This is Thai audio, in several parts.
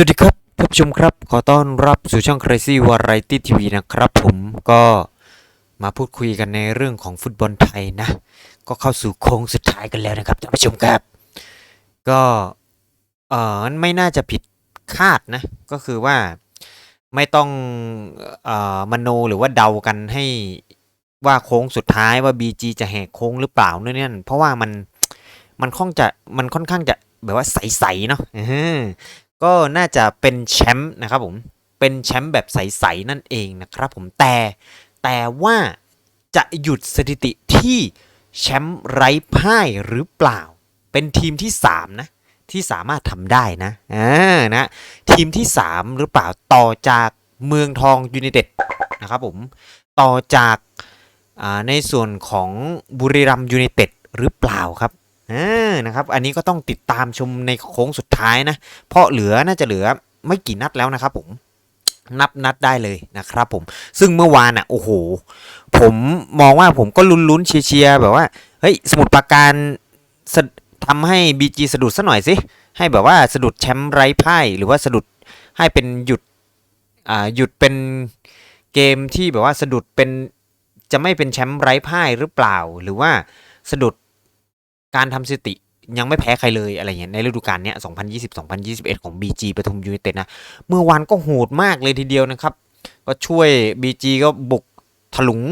สวัสดีครับท่านผู้ชมครับ ขอต้อนรับสู่ช่อง Crazy Variety TV นะครับผมก็มาพูดคุยกันในเรื่องของฟุตบอลไทยนะ ก็เข้าสู่โค้งสุดท้ายกันแล้วนะครับท่านผู้ชมครับ ก็เออไม่น่าจะผิดคาดนะ ก็คือว่าไม่ต้องเอ่อมโนหรือว่าเดากันให้ว่าโค้งสุดท้ายว่า BG จะแหกโค้งหรือเปล่านู่นนี่นั่นเพราะว่ามันมันค่อนจะมันค่อนข้างจะแบบว่าใสๆเนาะ ก็น่าจะเป็นแชมป์นะครับผมเป็นแชมป์แบบใสๆนั่นเองนะครับผมแต่แต่ว่าจะหยุดสถิติที่แชมป์ไร้พ่ายหรือเปล่า เป็นทีมที่ 3 นะ ที่สามารถทำได้นะอ่านะทีมที่ 3 หรือเปล่าต่อจากเมืองทองยูไนเต็ดนะครับผมต่อจากอ่าในส่วนของบุรีรัมย์ยูไนเต็ดหรือเปล่าครับ อ่านะครับ อันนี้ก็ต้องติดตามชมในโค้งสุดท้ายนะ เพราะเหลือน่าจะเหลือไม่กี่นัดแล้วนะครับผมนับนัดได้เลยนะครับผม ซึ่งเมื่อวานอะโอ้โห ผมมองว่าผมก็ลุ้นๆเชียร์ๆแบบว่า เฮ้ย สมุดปราการทำให้ BG สะดุดซะหน่อยสิ ให้แบบว่าสะดุดแชมป์ไร้พ่าย หรือว่าสะดุดให้เป็นหยุด อ่า หยุดเป็นเกมที่แบบว่าสะดุดเป็นจะไม่เป็นแชมป์ไร้พ่ายหรือเปล่า หรือว่าสะดุด การทำสติยังไม่แพ้ใครเลยอะไรเงี้ยในฤดูกาลเนี้ย 2020-2021 ของ BG ปทุมยูไนเต็ดนะ เมื่อวานก็โหดมากเลยทีเดียวนะครับ ก็ช่วย BG ก็บุกถลุง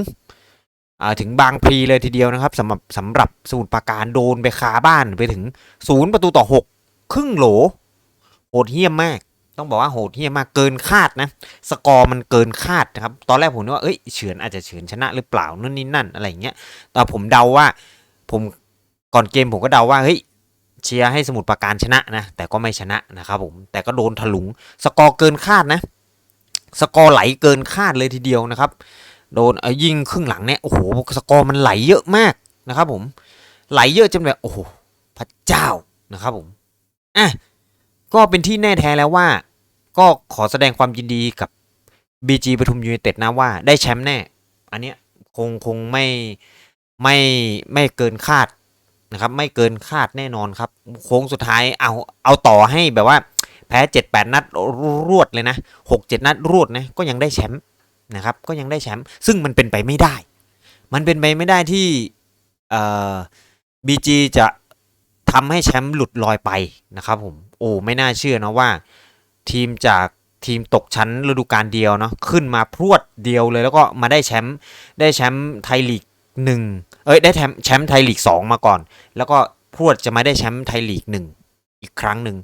อ่าถึงบางพลีเลยทีเดียวนะครับสำหรับสำหรับสมุทรปราการโดนไปคาบ้านไปถึงศูนย์ประตูต่อ 6 ครึ่งโหล โหดเหี้ยมมาก ต้องบอกว่าโหดเหี้ยมมากเกินคาดนะ สกอร์มันเกินคาดนะครับ ตอนแรกผมนึกว่าเอ้ยเฉือนอาจจะเฉือนชนะหรือเปล่านู่นนี่นั่นอะไรอย่างเงี้ยแต่ผมเดาว่าผม ก่อนเกมผมก็เดาว่าเฮ้ยเชียร์ให้สมุทรปราการชนะนะ แต่ก็ไม่ชนะนะครับผม แต่ก็โดนถลุง สกอร์เกินคาดนะ สกอร์ไหลเกินคาดเลยทีเดียวนะครับ โดนยิงครึ่งหลังเนี่ย โอ้โห สกอร์มันไหลเยอะมากนะครับผม ไหลเยอะจนแบบ โอ้โห พระเจ้านะครับผม อะ ก็เป็นที่แน่แท้แล้วว่า ก็ขอแสดงความยินดีกับ BG ปทุมยูไนเต็ดนะว่าได้แชมป์แน่ อันเนี้ยคงคงไม่ไม่ไม่เกินคาด นะครับไม่เกินคาดแน่นอนครับ โค้งสุดท้ายเอาเอาต่อให้แบบว่าแพ้7 8 นัดรวดเลยนะ6 7 นัดรวดนะก็ยังได้แชมป์นะครับก็ยังได้แชมป์ซึ่งมันเป็นไปไม่ได้ มันเป็นไปไม่ได้ที่เอ่อบีจีจะทำให้แชมป์หลุดลอยไปนะครับผมโอ้ไม่น่าเชื่อนะว่า ทีมจากทีมตกชั้นฤดูกาลเดียวเนาะขึ้นมาพรวดเดียวเลยแล้วก็มาได้แชมป์ได้แชมป์ไทยลีก หนึ่งเอ้ยได้แชมป์แชมป์ไทยลีกสองมาก่อน แล้วก็พวดจะมาได้แชมป์ไทยลีกหนึ่งอีกครั้งหนึ่ง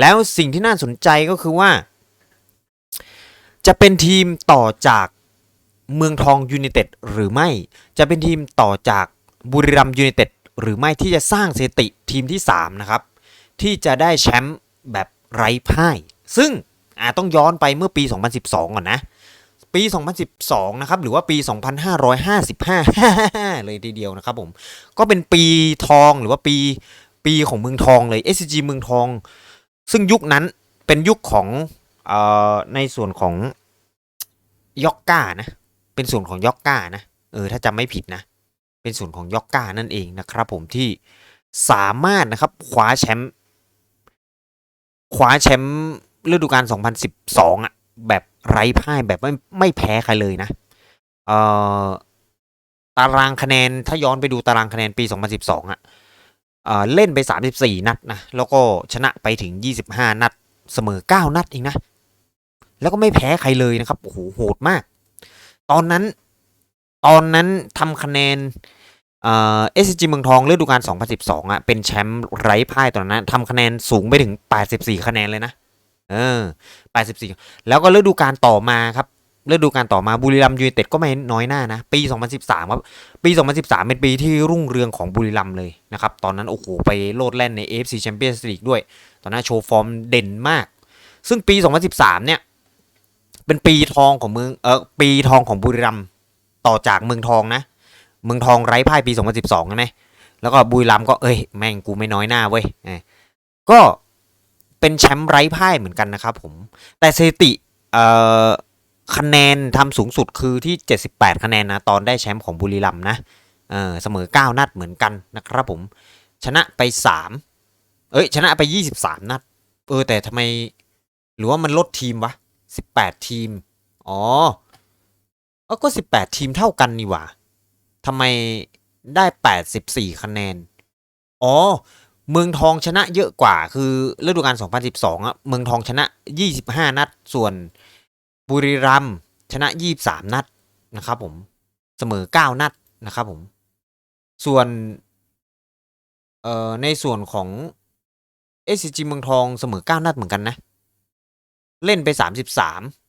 แล้วสิ่งที่น่าสนใจก็คือว่า จะเป็นทีมต่อจากเมืองทองยูไนเต็ดหรือไม่ จะเป็นทีมต่อจากบุรีรัมยูไนเต็ดหรือไม่ที่จะสร้างสถิติทีมที่ 3 นะครับ ที่จะได้แชมป์แบบไร้พ่าย ซึ่งอาต้องย้อนไปเมื่อปี 2012 ก่อนนะ ปี 2012 นะครับ หรือว่าปี 2555 เลยทีเดียวนะครับผม ก็เป็นปีทองหรือว่าปีปีของเมืองทองเลย SCG เมืองทอง ซึ่งยุคนั้นเป็นยุคของออในส่วนของยอกก้านะ เป็นส่วนของยอกก้านะ เออ ถ้าจำไม่ผิดนะ เป็นส่วนของยอกก้านั่นเองนะครับผมที่สามารถนะครับคว้าแชมป์คว้าแชมป์ฤดูกาล 2012 อะ แบบ ไร้พ่ายแบบไม่ไม่แพ้ใครเลยนะเอ่อตารางคะแนนถ้าย้อนไปดูตารางคะแนนปี 2012 อะเอ่อเล่นไป 34 นัดนะแล้วก็ชนะไปถึง 25 นัด เสมอ 9 นัดเองนะ แล้วก็ไม่แพ้ใครเลยนะครับโอ้โหโหดมาก ตอนนั้นตอนนั้นทำคะแนนเอ่อ SCG เมืองทองฤดูกาล 2012 อะ เป็นแชมป์ไร้พ่ายตอนนั้นทำคะแนนสูงไปถึง 84 คะแนนเลยนะ เออ84แล้วก็ฤดูกาลต่อมาครับฤดูกาลต่อมาบุรีรัมยูไนเต็ดก็ไม่น้อยหน้านะ ปี 2013 ครับ ปี 2013 เป็นปีที่รุ่งเรืองของบุรีรัมเลยนะครับ ตอนนั้นโอ้โหไปโลดแล่นใน AFC Champions League ด้วย ตอนนั้นโชว์ฟอร์มเด่นมาก ซึ่งปี 2013 เนี่ย เป็นปีทองของเมืองเออปีทองของบุรีรัมต่อจากเมืองทองนะ เมืองทองไร้พ่ายปี 2012ใช่ไหมแล้วก็บุรีรัมก็เอ้ยแม่งกูไม่น้อยหน้าเว้ยก็ เป็นแชมป์ไร้พ่ายเหมือนกันนะครับผม แต่สถิติคะแนนทำสูงสุดคือที่ 78 คะแนนนะตอนได้แชมป์ของบุรีรัมย์นะเออเสมอ 9 นัดเหมือนกันนะครับผม ชนะไป 3 เอ้ยชนะไป 23 นัด เออแต่ทำไมหรือว่ามันลดทีมวะสิบแปดทีม อ๋อเออก็สิบแปดทีมเท่ากันนี่หว่าทำไมได้แปดสิบสี่คะแนน อ๋อ เมืองทองชนะเยอะกว่า คือฤดูกาล 2012อะเมืองทองชนะ 25 นัด ส่วนบุรีรัมชนะ 23 นัดนะครับผมเสมอ 9 นัดนะครับผม ส่วนเอ่อในส่วนของ SCG เมืองทองเสมอ 9 นัดเหมือนกันนะ เล่นไป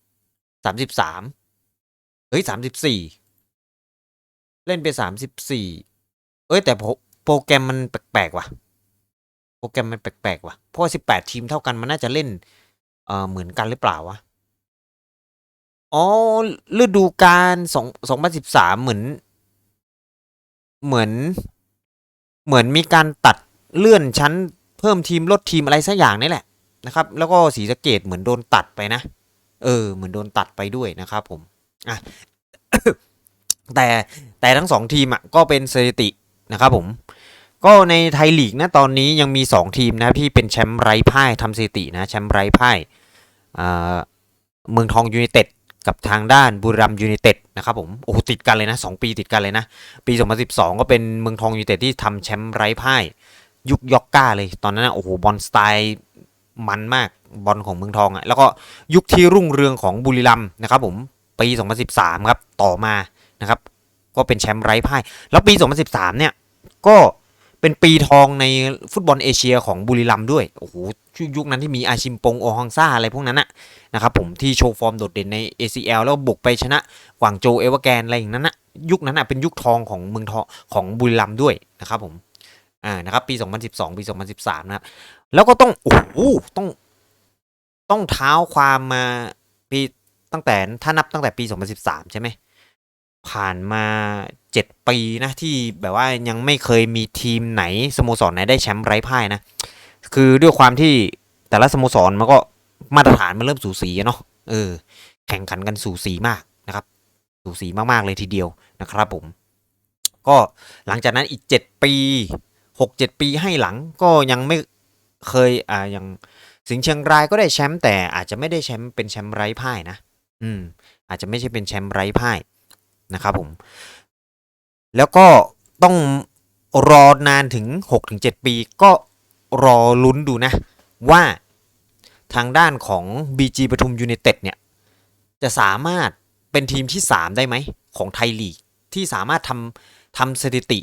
33 33 เฮ้ย 34 เล่นไป 34 เอ้ยแต่โปรแกรมมันแปลกๆว่ะ โปรแกรมมันแปลกๆว่ะเพราะว่า18ทีมเท่ากันมันน่าจะเล่น เอ่อเหมือนกันหรือเปล่าวะอ๋อฤดูกาลสองสองพันสิบสามเหมือน เหมือน เหมือนมีการตัดเลื่อนชั้น เพิ่มทีมลดทีมอะไรสักอย่างนี่แหละนะครับ แล้วก็สีสะเกตเหมือนโดนตัดไปนะ เออ เหมือนโดนตัดไปด้วยนะครับผมอะแต่แต่ทั้งสองทีมอะก็เป็นสถิตินะครับผม ก็ในไทยลีกนะตอนนี้ยังมี 2 ทีมนะที่เป็นแชมป์ไร้พ่ายทำสถิตินะแชมป์ไร้พ่ายเมืองทองยูไนเต็ดกับทางด้านบุรีรัมยูไนเต็ดนะครับผมโอ้ติดกันเลยนะ 2 ปีติดกันเลยนะ ปี 2012 ก็เป็นเมืองทองยูไนเต็ดที่ทำแชมป์ไร้พ่าย ยุคยอกก้าเลยตอนนั้นนะโอ้โหบอลสไตล์มันมากบอลของเมืองทองอะ่ะแล้วก็ยุคที่รุ่งเรืองของบุรีรัมนะครับผมปี 2013 ครับต่อมานะครับก็เป็นแชมป์ไร้พ่าย แล้วปี 2013 เนี่ยก็ เป็นปีทองในฟุตบอลเอเชียของบุรีรัมย์ด้วย โอ้โหยุคนั้นที่มีอาชิมปงโอฮองซ่าอะไรพวกนั้นนะนะครับผมที่โชว์ฟอร์มโดดเด่นใน ACL แล้วบุกไปชนะกวางโจเอเวอร์แกนอะไรอย่างนั้นนะยุคนั้นอะเป็นยุคทองของเมืองทองของบุรีรัมย์ด้วยนะครับผมอ่านะครับปี 2012 ปี 2013 นะครับ แล้วก็ต้องโอ้โหต้อง ต้องเท้าความมาปีตั้งแต่ถ้านับตั้งแต่ปี 2013 ใช่ไหม ผ่านมาเจ็ดปีนะที่แบบว่ายังไม่เคยมีทีมไหนสโมสรไหนได้แชมป์ไร้พ่ายนะ คือด้วยความที่แต่ละสโมสรมันก็มาตรฐานมันเริ่มสูสีเนาะเออ แข่งขันกันสูสีมากนะครับ สูสีมากๆเลยทีเดียวนะครับผม ก็หลังจากนั้นอีกเจ็ดปีหกเจ็ดปีให้หลังก็ยังไม่เคยอ่าอย่างสิงห์เชียงรายก็ได้แชมป์แต่อาจจะไม่ได้แชมป์เป็นแชมป์ไร้พ่ายนะ อืม อาจจะไม่ใช่เป็นแชมป์ไร้พ่าย นะครับผม แล้วก็ต้องรอนานถึง 6-7 ปี ก็รอลุ้นดูนะ ว่าทางด้านของ BG ปทุมยูไนเต็ดเนี่ย จะสามารถเป็นทีมที่ 3 ได้ไหม ของไทยลีก ที่สามารถทำทำสถิติ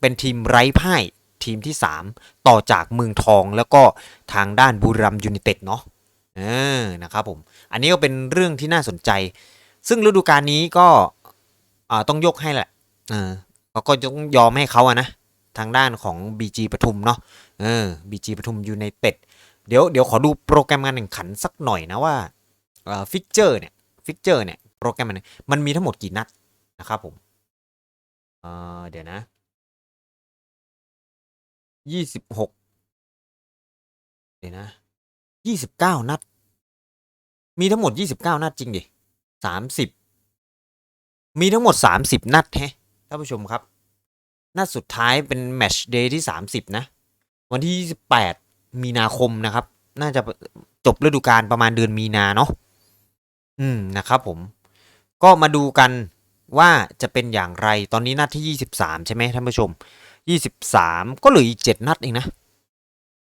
เป็นทีมไร้พ่ายทีมที่ 3 ต่อจากเมืองทองแล้วก็ทางด้านบุรีรัมย์ยูไนเต็ดเนาะเออนะครับผม อันนี้ก็เป็นเรื่องที่น่าสนใจ ซึ่งฤดูกาลนี้ก็ อ่าต้องยกให้แหละเออเขาก็ต้องยอมให้เขาอะนะ ทางด้านของ BG ปทุมเนาะเออ BG ปทุมยูไนเต็ดเดี๋ยวเดี๋ยวขอดูโปรแกรมการแข่งขันสักหน่อยนะว่าเอ่อฟิกเจอร์เนี่ยฟิกเจอร์เนี่ยโปรแกรมมันมันมีทั้งหมดกี่นัดนะครับผมเอ่อเดี๋ยวนะยี่สิบหกเดี๋ยวนะยี่สิบเก้านัด มีทั้งหมดยี่สิบเก้านัดจริงดิสามสิบ มีทั้งหมด 30 นัดแฮะท่านผู้ชมครับ นัดสุดท้ายเป็นแมชเดย์ที่ 30 นะ วันที่ 28 มีนาคมนะครับ น่าจะจบฤดูกาลประมาณเดือนมีนาเนาะอืมนะครับผม ก็มาดูกันว่าจะเป็นอย่างไรตอนนี้นัดที่ 23 ใช่ไหมท่านผู้ชม 23 ก็เหลืออีก 7 นัดเองนะ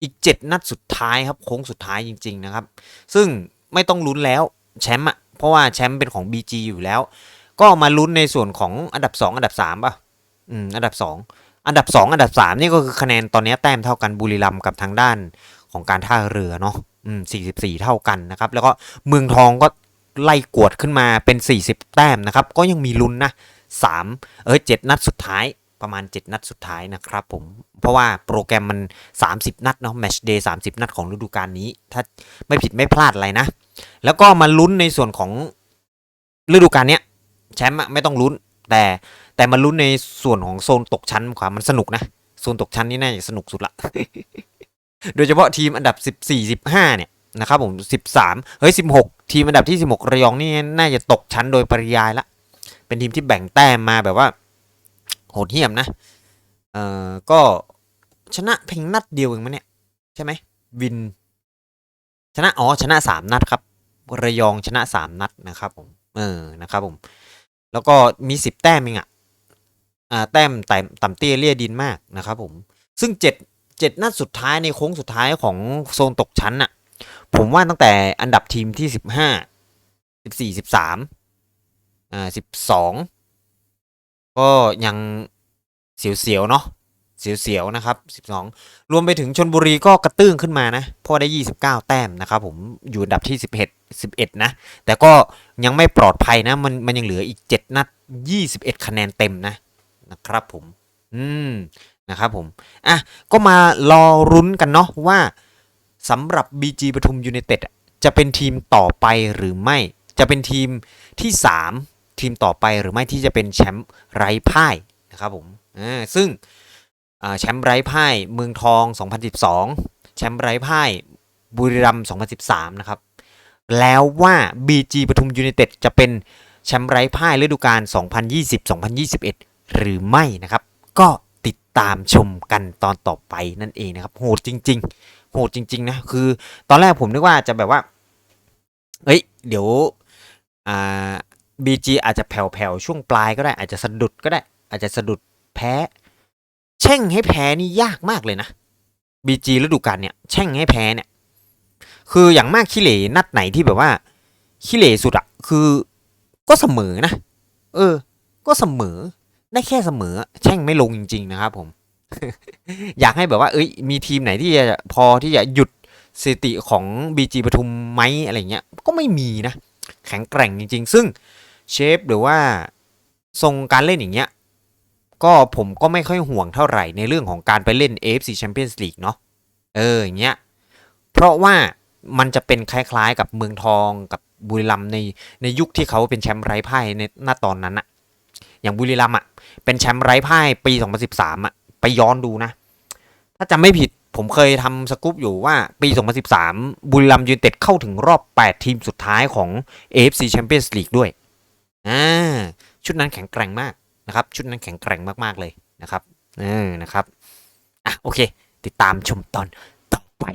อีก 7 นัดสุดท้ายครับโค้งสุดท้ายจริง ๆ นะครับ ซึ่งไม่ต้องลุ้นแล้วแชมป์อะเพราะว่าแชมป์เป็นของ BG อยู่แล้ว ก็มาลุ้นในส่วนของอันดับ 2 อันดับ3ป่ะอืมอันดับ 2 อันดับ 2 อันดับ 3 นี่ก็คือคะแนนตอนนี้แต้มเท่ากันบุรีรัมย์กับทางด้านของการท่าเรือเนาะอืม44 เท่ากันนะครับ แล้วก็เมืองทองก็ไล่กวดขึ้นมาเป็น 40 แต้มนะครับ ก็ยังมีลุ้นนะ3เออ7นัดสุดท้ายประมาณ 7 นัดสุดท้ายนะครับผม เพราะว่าโปรแกรมมัน 30 นัดเนาะแมชเดย์30นัดของฤดูกาลนี้ ถ้าไม่ผิดไม่พลาดอะไรนะ แล้วก็มาลุ้นในส่วนของฤดูกาลเนี้ย แชมป์ไม่ต้องลุ้น แต่แต่มาลุ้นในส่วนของโซนตกชั้นความมันสนุกนะ โซนตกชั้นนี่น่าจะสนุกสุดละ โดยเฉพาะทีมอันดับ 14 15 เนี่ยนะครับผม13 เฮ้ย 16 ทีมอันดับที่ 16 ระยองนี่น่าจะตกชั้นโดยปริยายละ เป็นทีมที่แบ่งแต้มมาแบบว่า โหดเหี้ยมนะ เอ่อ ก็ชนะเพียงนัดเดียวเองมั้งเนี่ย ใช่ไหมวิน ชนะ อ๋อ ชนะสามนัดครับ ระยองชนะสามนัดนะครับผม เออ นะครับผม แล้วก็มีสิบแต้มเองอะอ่าแต้มต่ำต่ำเตี้ยเลี่ยดินมากนะครับผม ซึ่งเจ็ดเจ็ดนัดสุดท้ายในโค้งสุดท้ายของโซนตกชั้นน่ะ ผมว่าตั้งแต่อันดับทีมที่สิบห้าสิบสี่สิบสามอ่าสิบสองก็ยังเสียวๆเนาะเสียวๆนะครับสิบสองรวมไปถึงชนบุรีก็กระตื้งขึ้นมานะเพราะได้ยี่สิบเก้าแต้มนะครับผมอยู่อันดับที่สิ บเอ็ดสิบเอ็ดนะ แต่ก็ยังไม่ปลอดภัยนะ มันมันยังเหลืออีกเจ็ดนัดยี่สิบเอ็ดคะแนนเต็มนะนะครับผม อืมนะครับผม อะ ก็มารอรุ้นกันเนาะว่าสำหรับ BG ปทุมยู n นเต็ดจะเป็นทีมต่อไปหรือไม่ จะเป็นทีมที่ 3 ทีมต่อไปหรือไม่ที่จะเป็นแชมป์ไร้พ่ายนะครับผม อ่า ซึ่งอ่าแชมป์ไร้พ่ายเมืองทอง 2012 แชมป์ไร้พ่ายบุรีรัมย์2013 นะครับ แล้วว่า BG ปทุมยู n นเต็ดจะเป็นแชมป์ไร้พ่ายฤดูกาล 2020-2021 หรือไม่นะครับ ก็ติดตามชมกันตอนต่อไปนั่นเองนะครับ โหดจริง ๆ โหดจริง ๆ นะ คือตอนแรกผมนึกว่าจะแบบว่าเอ้ย เดี๋ยวอ่า BG อาจจะแผ่วๆ ช่วงปลายก็ได้ อาจจะสะดุดก็ได้ อาจจะสะดุดแพ้ แช่งให้แพ้นี่ยากมากเลยนะ BG ฤดูกาลเนี่ย แช่งให้แพ้เนี่ย คืออย่างมากขี้เหร่นัดไหนที่แบบว่าขี้เหร่สุดอะคือก็เสมอนะ เออ ก็เสมอ ได้แค่เสมอ แช่งไม่ลงจริง ๆ นะครับผม อยากให้แบบว่า เอ้ย มีทีมไหนที่จะพอที่จะหยุดสถิติของ BG ปทุมไหมอะไรเงี้ย ก็ไม่มีนะ แข็งแกร่งจริง ๆ ซึ่งเชฟหรือว่าทรงการเล่นอย่างเงี้ย ก็ผมก็ไม่ค่อยห่วงเท่าไหร่ในเรื่องของการไปเล่น AFC Champions League เนาะ เอออย่างเงี้ย เพราะว่า มันจะเป็นคล้ายๆ กับเมืองทองกับบุรีรัมในในยุคที่เขาเป็นแชมป์ไร้พ่ายในหน้าตอนนั้นอะอย่างบุรีรัมอะเป็นแชมป์ไร้พ่ายปี 2013อะไปย้อนดูนะ ถ้าจำไม่ผิดผมเคยทำสกู๊ปอยู่ว่าปี 2013 บุรีรัมยูนเต็ดเข้าถึงรอบ 8 ทีมสุดท้ายของ AFC Champions League ด้วยอ่าชุดนั้นแข็งแกร่งมากนะครับ ชุดนั้นแข็งแกร่งมากๆเลยนะครับเออนะครับอะโอเค ติดตามชมตอน ไป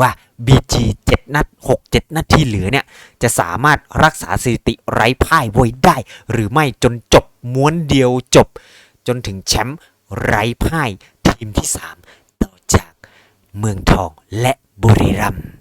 ว่า BG 7 นัด 6 7 นัดที่เหลือเนี่ย จะสามารถรักษาสถิติไร้พ่ายไว้ได้ หรือไม่จนจบม้วนเดียวจบ จนถึงแชมป์ไร้พ่ายทีมที่ 3 ต่อจากเมืองทองและบุรีรัมย์